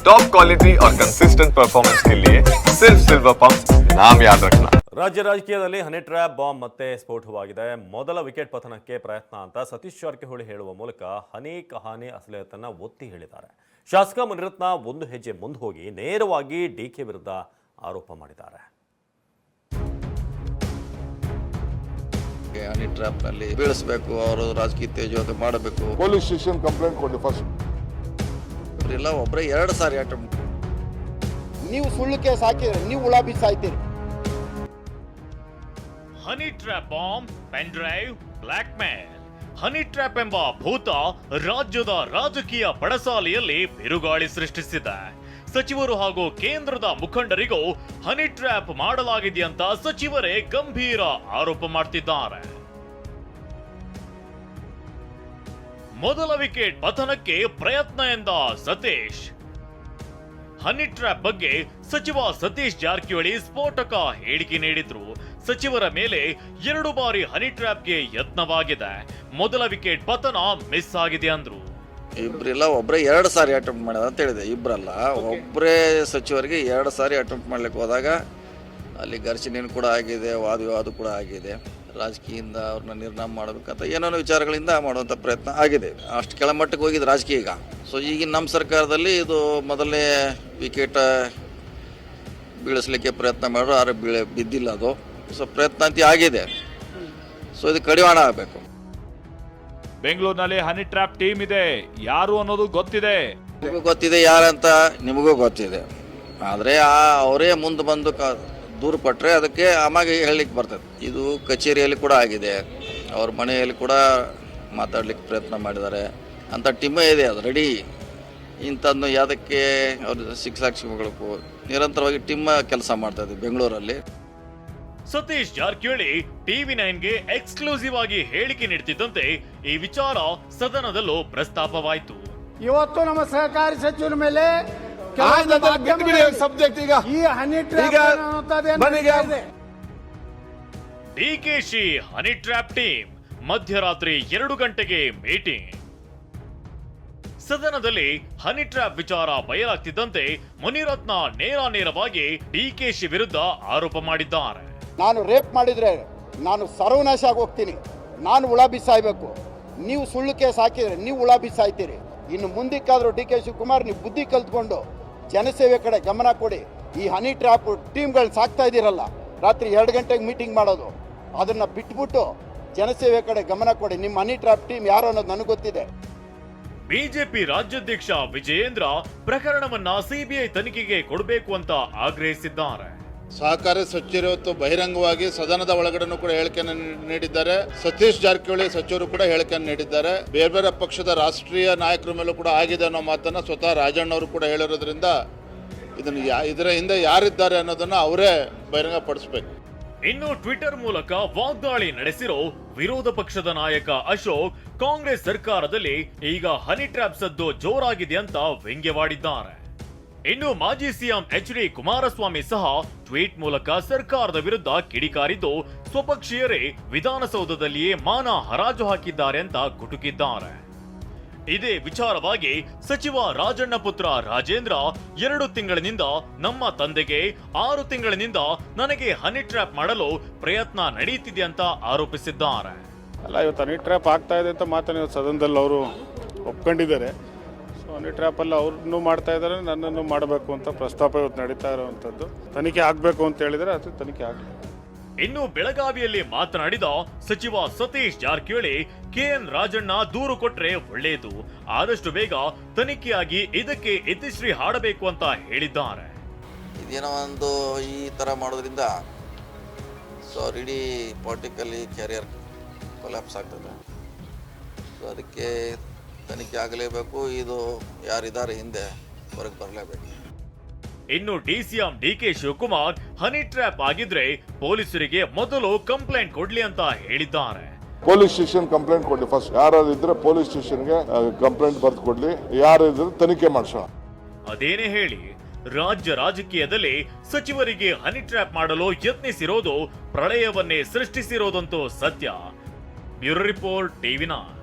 Top quality और consistent performance के लिए सिर्फ सिल्वर पंप नाम याद रखना ರಾಜ್ಯ ರಾಜಕೀಯದಲ್ಲಿ ಹನಿ ಟ್ರ್ಯಾಪ್ ಬಾಂಬ್ ಮತ್ತೆ ಸ್ಫೋಟವಾಗಿದೆ ಮೊದಲ ವಿಕೆಟ್ ಪತನಕ್ಕೆ ಪ್ರಯತ್ನ ಅಂತ ಸತೀಶ್ ಜಾರಕಿಹೊಳಿ ಹೇಳುವ ಮೂಲಕ ಹನಿ ಕಹಾನಿ ಅಸಲಿಯತನ್ನ ಒತ್ತಿ ಹೇಳಿದ್ದಾರೆ ಶಾಸಕ ಮುನಿರತ್ನ ಒಂದು ಹೆಜ್ಜೆ ಮುಂದೆ ಹೋಗಿ ನೇರವಾಗಿ ಡಿಕೆ ವಿರುದ್ಧ ಆರೋಪ ಮಾಡಿದ್ದಾರೆ ಹನಿ ಟ್ರ್ಯಾಪ್ನಲ್ಲಿ ಬೀಳಿಸ್ಬೇಕು ಅವರು ರಾಜಕೀಯ ತೇಜೋವಧೆ ಮಾಡಬೇಕು ಪೊಲೀಸ್ ಸ್ಟೇಷನ್ ಕಂಪ್ಲೇಂಟ್ ಕೊಡಿ ಫಸ್ಟ್ ಇವರೆಲ್ಲ ಒಬ್ಬರೇ ಎರಡು ಸಾರಿ ಅಟೆಂಪ್ಟ್ ನೀವು ಸುಳ್ಳು ಕೇಸ್ ಹಾಕಿದ್ರೆ ನೀವು ಹುಳ ಬಿಸಾಯ್ತೀರಿ honey trap bomb pen drive blackmail honey trap ಎಂಬ ಭೂತ ರಾಜ್ಯದ ರಾಜಕೀಯ ಪಡಸಾಲೆಯಲ್ಲಿ ಬಿರುಗಾಳಿ ಸೃಷ್ಟಿಸಿದೆ. ಸಚಿವರು ಹಾಗೂ ಕೇಂದ್ರದ ಮುಖಂಡರಿಗೂ ಹನಿ ಟ್ರ್ಯಾಪ್ ಮಾಡಲಾಗಿದೆಯಂತ ಸಚಿವರೇ ಗಂಭೀರ ಆರೋಪ ಮಾಡ್ತಿದ್ದಾರೆ. ಮೊದಲ ವಿಕೆಟ್ ಪತನಕ್ಕೆ ಪ್ರಯತ್ನ ಎಂದ ಸತೀಶ್. ಹನಿ ಟ್ರ್ಯಾಪ್ ಬಗ್ಗೆ ಸಚಿವ ಸತೀಶ್ ಜಾರಕಿಹೊಳಿ ಸ್ಫೋಟಕ ಹೇಳಿಕೆ ನೀಡಿದ್ರು. ಸಚಿವರ ಮೇಲೆ ಎರಡು ಬಾರಿ ಹನಿ ಟ್ರ್ಯಾಪ್ಗೆ ಯತ್ನವಾಗಿದೆ. ಮೊದಲ ವಿಕೆಟ್ ಪತನ ಮಿಸ್ ಆಗಿದೆ ಅಂದ್ರು. ಇಬ್ಬರಿಲ್ಲ ಒಬ್ಬರೇ ಎರಡು ಸಾರಿ ಅಟೆಂಪ್ಟ್ ಮಾಡಿದ ಅಂತ ಹೇಳಿದೆ ಇಬ್ಬರಲ್ಲ ಒಬ್ಬರೇ ಸಚಿವರಿಗೆ ಎರಡು ಸಾರಿ ಅಟೆಂಪ್ಟ್ ಮಾಡ್ಲಿಕ್ಕೆ ಹೋದಾಗ ಅಲ್ಲಿ ಘರ್ಷಣೆ ಕೂಡ ಆಗಿದೆ ವಾದ ವಿವಾದ ಕೂಡ ಆಗಿದೆ. ರಾಜಕೀಯದಿಂದ ಅವ್ರನ್ನ ನಿರ್ನಾಮ ಮಾಡಬೇಕಂತ ಏನೇನೋ ವಿಚಾರಗಳಿಂದ ಮಾಡುವಂಥ ಪ್ರಯತ್ನ ಆಗಿದೆ. ಅಷ್ಟು ಕೆಳಮಟ್ಟಕ್ಕೆ ಹೋಗಿದ್ದು ರಾಜಕೀಯ ಈಗ. ಸೊ ಈಗಿನ ನಮ್ಮ ಸರ್ಕಾರದಲ್ಲಿ ಇದು ಮೊದಲನೇ ವಿಕೆಟ್ ಬೀಳಿಸಲಿಕ್ಕೆ ಪ್ರಯತ್ನ ಮಾಡಿದ್ರು ಆದರೆ ಬೀಳ ಬಿದ್ದಿಲ್ಲ ಅದು. ಸೊ ಪ್ರಯತ್ನ ಅಂತ ಆಗಿದೆ. ಸೊ ಇದು ಕಡಿವಾಣ ಆಗಬೇಕು. ಬೆಂಗಳೂರಿನಲ್ಲಿ ಹನಿ ಟ್ರ್ಯಾಪ್ ಟೀಮ್ ಇದೆ. ಯಾರು ಅನ್ನೋದು ಗೊತ್ತಿದೆ. ನಿಮಗೂ ಗೊತ್ತಿದೆ ಯಾರಂತ ನಿಮಗೂ ಗೊತ್ತಿದೆ. ಆದರೆ ಆ ಅವರೇ ಮುಂದೆ ಬಂದು ದೂರು ಕೊಟ್ಟರೆ ಅದಕ್ಕೆ ಆಮಾಗೆ ಹೇಳಲಿಕ್ಕೆ ಬರ್ತದೆ. ಇದು ಕಚೇರಿಯಲ್ಲಿ ಕೂಡ ಆಗಿದೆ. ಅವ್ರ ಮನೆಯಲ್ಲಿ ಕೂಡ ಮಾತಾಡಲಿಕ್ಕೆ ಪ್ರಯತ್ನ ಮಾಡಿದ್ದಾರೆ. ಅಂಥ ಟೀಮೇ ಇದೆ ಅದು ರೆಡಿ. ಇಂಥದ್ದು ಯಾವುದಕ್ಕೆ ಅವ್ರ ಶಿಕ್ಷಕ ಶಿಕ್ಷಕಗಳು ನಿರಂತರವಾಗಿ ಟೀಮ್ ಕೆಲಸ ಮಾಡ್ತಾ ಇದೆ ಬೆಂಗಳೂರಲ್ಲಿ. ಸತೀಶ್ ಜಾರಕಿಹೊಳಿ ಟಿವಿ ನೈನ್ಗೆ ಎಕ್ಸ್ಕ್ಲೂಸಿವ್ ಆಗಿ ಹೇಳಿಕೆ ನೀಡುತ್ತಿದ್ದಂತೆ ಈ ವಿಚಾರ ಸದನದಲ್ಲೂ ಪ್ರಸ್ತಾಪವಾಯಿತು. ಇವತ್ತು ನಮ್ಮ ಸಹಕಾರಿ ಸಚಿವರ ಮೇಲೆ subject ಈಗ. ಈ ಹನಿ. ಇದೆ. ಡಿಕೆಶಿ ಹನಿ ಟ್ರ್ಯಾಪ್ ಟೀಮ್ ಮಧ್ಯರಾತ್ರಿ ಎರಡು ಗಂಟೆಗೆ ಮೀಟಿಂಗ್ ಸದನದಲ್ಲಿ ಹನಿ ಟ್ರ್ಯಾಪ್ ವಿಚಾರ ಬಯಲಾಗ್ತಿದ್ದಂತೆ ಮುನಿರತ್ನ ನೇರ ನೇರವಾಗಿ ಡಿಕೆಶಿ ವಿರುದ್ಧ ಆರೋಪ ಮಾಡಿದ್ದಾರೆ. ನಾನು ರೇಪ್ ಮಾಡಿದ್ರೆ ನಾನು ಸರ್ವನಾಶ ಆಗಿ ಹೋಗ್ತೀನಿ ನಾನು ಉಳ ಬಿಸಾಯ್ಬೇಕು. ನೀವು ಸುಳ್ಳು ಕೇಸ್ ಹಾಕಿದ್ರೆ ನೀವು ಉಳ ಬಿಸಾಯ್ತೀರಿ. ಇನ್ನು ಮುಂದಕ್ಕಾದ್ರೂ ಡಿ ಕೆ ಶಿವಕುಮಾರ್ ನೀವು ಬುದ್ಧಿ ಕಲ್ತ್ಕೊಂಡು ಜನಸೇವೆ ಕಡೆ ಗಮನ ಕೊಡಿ. ಈ ಹನಿ ಟ್ರ್ಯಾಪ್ ಟೀಮ್ಗಳು ಸಾಕ್ತಾ ಇದ್ದೀರಲ್ಲ, ರಾತ್ರಿ ಎರಡು ಗಂಟೆಗೆ ಮೀಟಿಂಗ್ ಮಾಡೋದು. ಅದನ್ನು ಬಿಟ್ಬಿಟ್ಟು ಜನಸೇವೆ ಕಡೆ ಗಮನ ಕೊಡಿ. ನಿಮ್ಮ ಹನಿ ಟ್ರ್ಯಾಪ್ ಟೀಮ್ ಯಾರು ಅನ್ನೋದು ನನಗೆ ಗೊತ್ತಿದೆ. ಬಿಜೆಪಿ ರಾಜ್ಯಾಧ್ಯಕ್ಷ ವಿಜಯೇಂದ್ರ ಪ್ರಕರಣವನ್ನ ಸಿಬಿಐ ತನಿಖೆಗೆ ಕೊಡಬೇಕು ಅಂತ ಆಗ್ರಹಿಸಿದ್ದಾರೆ. ಸಹಕಾರಿ ಸಚಿವರು ಇವತ್ತು ಬಹಿರಂಗವಾಗಿ ಸದನದ ಒಳಗಡೆನೂ ಕೂಡ ಹೇಳಿಕೆಯನ್ನು ನೀಡಿದ್ದಾರೆ. ಸತೀಶ್ ಜಾರಕಿಹೊಳಿ ಸಚಿವರು ಕೂಡ ಹೇಳಿಕೆಯನ್ನು ನೀಡಿದ್ದಾರೆ. ಬೇರೆ ಬೇರೆ ಪಕ್ಷದ ರಾಷ್ಟ್ರೀಯ ನಾಯಕರ ಮೇಲೂ ಕೂಡ ಆಗಿದೆ ಅನ್ನೋ ಮಾತನ್ನ ಸ್ವತಃ ರಾಜಣ್ಣ ಅವರು ಕೂಡ ಹೇಳಿರೋದ್ರಿಂದ ಇದನ್ನು ಇದರ ಹಿಂದೆ ಯಾರಿದ್ದಾರೆ ಅನ್ನೋದನ್ನ ಅವರೇ ಬಹಿರಂಗಪಡಿಸ್ಬೇಕು. ಇನ್ನು ಟ್ವಿಟರ್ ಮೂಲಕ ವಾಗ್ದಾಳಿ ನಡೆಸಿರೋ ವಿರೋಧ ಪಕ್ಷದ ನಾಯಕ ಅಶೋಕ್ ಕಾಂಗ್ರೆಸ್ ಸರ್ಕಾರದಲ್ಲಿ ಈಗ ಹನಿ ಟ್ರ್ಯಾಪ್ ಸದ್ದು ಜೋರಾಗಿದೆ ಅಂತ ವ್ಯಂಗ್ಯವಾಡಿದ್ದಾರೆ. ಇನ್ನು ಮಾಜಿ ಸಿಎಂ ಎಚ್ ಡಿ ಕುಮಾರಸ್ವಾಮಿ ಸಹ ಟ್ವೀಟ್ ಮೂಲಕ ಸರ್ಕಾರದ ವಿರುದ್ಧ ಕಿಡಿಕಾರಿದ್ದು, ಸ್ವಪಕ್ಷೀಯರೇ ವಿಧಾನಸೌಧದಲ್ಲಿಯೇ ಮಾನ ಹರಾಜು ಹಾಕಿದ್ದಾರೆ ಅಂತ ಗುಟುಕಿದ್ದಾರೆ ಇದೇ ವಿಚಾರವಾಗಿ ಸಚಿವ ರಾಜಣ್ಣ ಪುತ್ರ ರಾಜೇಂದ್ರ ಎರಡು ತಿಂಗಳಿನಿಂದ ನಮ್ಮ ತಂದೆಗೆ ಆರು ತಿಂಗಳಿನಿಂದ ನನಗೆ ಹನಿ ಟ್ರ್ಯಾಪ್ ಮಾಡಲು ಪ್ರಯತ್ನ ನಡೆಯುತ್ತಿದೆ ಅಂತ ಆರೋಪಿಸಿದ್ದಾರೆ. ಅಲ್ಲ, ಇವತ್ತು ಹನಿ ಟ್ರ್ಯಾಪ್ ಆಗ್ತಾ ಇದೆ ಅಂತ ಮಾತನ್ನು ಸದನದಲ್ಲಿ ಅವರು ಒಪ್ಕೊಂಡಿದ್ದಾರೆ. ಹನಿ ಟ್ರ್ಯಾಪಲ್ಲಿ ಅವ್ರನ್ನೂ ಮಾಡ್ತಾ ಇದ್ದಾರೆ ನನ್ನನ್ನು ಮಾಡಬೇಕು ಅಂತ ಪ್ರಸ್ತಾಪ ಇವತ್ತು ನಡೀತಾ ಇರುವಂಥದ್ದು. ತನಿಖೆ ಆಗಬೇಕು ಅಂತ ಹೇಳಿದರೆ ಅದು ತನಿಖೆ ಆಗಲಿ. ಇನ್ನು ಬೆಳಗಾವಿಯಲ್ಲಿ ಮಾತನಾಡಿದ ಸಚಿವ ಸತೀಶ್ ಜಾರಕಿಹೊಳಿ ಕೆಎನ್ ರಾಜಣ್ಣ ದೂರು ಕೊಟ್ರೆ ಒಳ್ಳೆಯದು ಆದಷ್ಟು ಬೇಗ ತನಿಖೆಯಾಗಿ ಇದಕ್ಕೆ ಇತಿಶ್ರೀ ಹಾಡಬೇಕು ಅಂತ ಹೇಳಿದ್ದಾರೆ. ಇದೇನೋ ಒಂದು ಈ ಥರ ಮಾಡೋದ್ರಿಂದ ಸೊ ಅವ್ರ ಇಡೀ ಪೊಲಿಟಿಕಲಿ ಕ್ಯಾರಿಯರ್ ಕೊಲ್ಯಾಪ್ಸ್ ಆಗ್ತದೆ. ಸೊ ಅದಕ್ಕೆ ತನಿಖೆ ಆಗಲೇಬೇಕು ಇದು ಯಾರಿದ್ದಾರೆ ಹಿಂದೆ ಹೊರಗೆ ಬರಲೇಬೇಕು. ಇನ್ನು DCM DK Shivakumar honey trap ಆಗಿದ್ರೆ ಪೊಲೀಸರಿಗೆ ಮೊದಲು ಕಂಪ್ಲೇಂಟ್ ಕೊಡ್ಲಿ ಅಂತ ಹೇಳಿದ್ದಾರೆ. ಪೊಲೀಸ್ ಸ್ಟೇಷನ್ ಕಂಪ್ಲೇಂಟ್ ಕೊಡ್ಲಿ. ಫಸ್ಟ್ ಯಾರಾದ್ರು ಇದ್ರೆ ಪೊಲೀಸ್ ಸ್ಟೇಷನ್ಗೆ ಕಂಪ್ಲೇಂಟ್ ಬರ್ದು ಕೊಡ್ಲಿ. ಯಾರು ಇದ್ರೆ ತನಿಖೆ ಮಾಡಿಸೋಣ. ಅದೇನೇ ಹೇಳಿ ರಾಜ್ಯ ರಾಜಕೀಯದಲ್ಲಿ ಸಚಿವರಿಗೆ ಹನಿ ಟ್ರ್ಯಾಪ್ ಮಾಡಲು ಯತ್ನಿಸಿರೋದು ಪ್ರಳಯವನ್ನೇ ಸೃಷ್ಟಿಸಿರೋದಂತೂ ಸತ್ಯ. Bureau report ಟಿವಿನಾಥ್